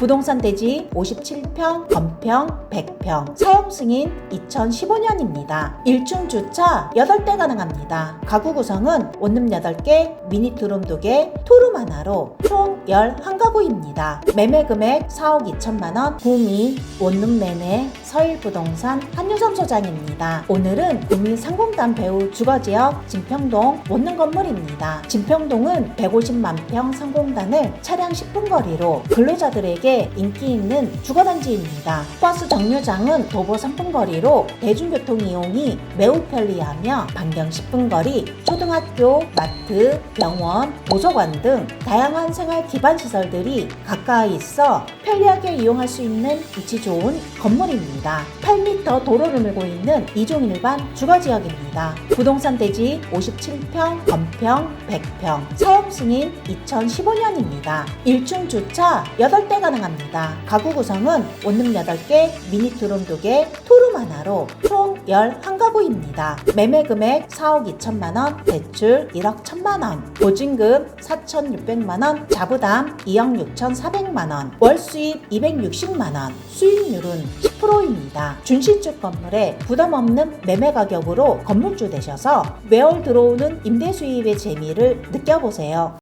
부동산 대지 57평, 건평 100평, 사용 승인 2015년입니다. 1층 주차 8대 가능합니다. 가구 구성은 원룸 8개, 미니 투룸 2개, 투룸 하나로 총 11가구입니다. 매매 금액 4억 2천만 원, 구미, 원룸 매매, 서일부동산 한유섬 소장입니다. 오늘은 구미 상공단 배우 주거지역 진평동 원룸 건물입니다. 진평동은 150만 평 상공단을 차량 10분 거리로 근로자들에게 인기 있는 주거단지입니다. 버스 정류장은 도보 3분 거리로 대중교통 이용이 매우 편리하며 반경 10분 거리 초등학교, 마트, 병원, 도서관 등 다양한 생활 기반 시설들이 가까이 있어 편리하게 이용할 수 있는 위치 좋은 건물입니다. 8m 도로를 밀고 있는 이종일반 주거지역입니다. 부동산 대지 57평, 건평 100평, 사용 승인 2015년입니다. 1층 주차 8대 가 능합니다. 가구 구성은 원룸 8개, 미니 투룸 2개, 투룸 하나로 총 11가구입니다. 매매 금액 4억 2천만 원, 대출 1억 1천만 원, 보증금 4,600만 원, 자부담 2억 6,400만 원, 월 수입 260만 원, 수익률은 10%입니다. 준신축 건물에 부담 없는 매매 가격으로 건물주 되셔서 매월 들어오는 임대 수입의 재미를 느껴보세요.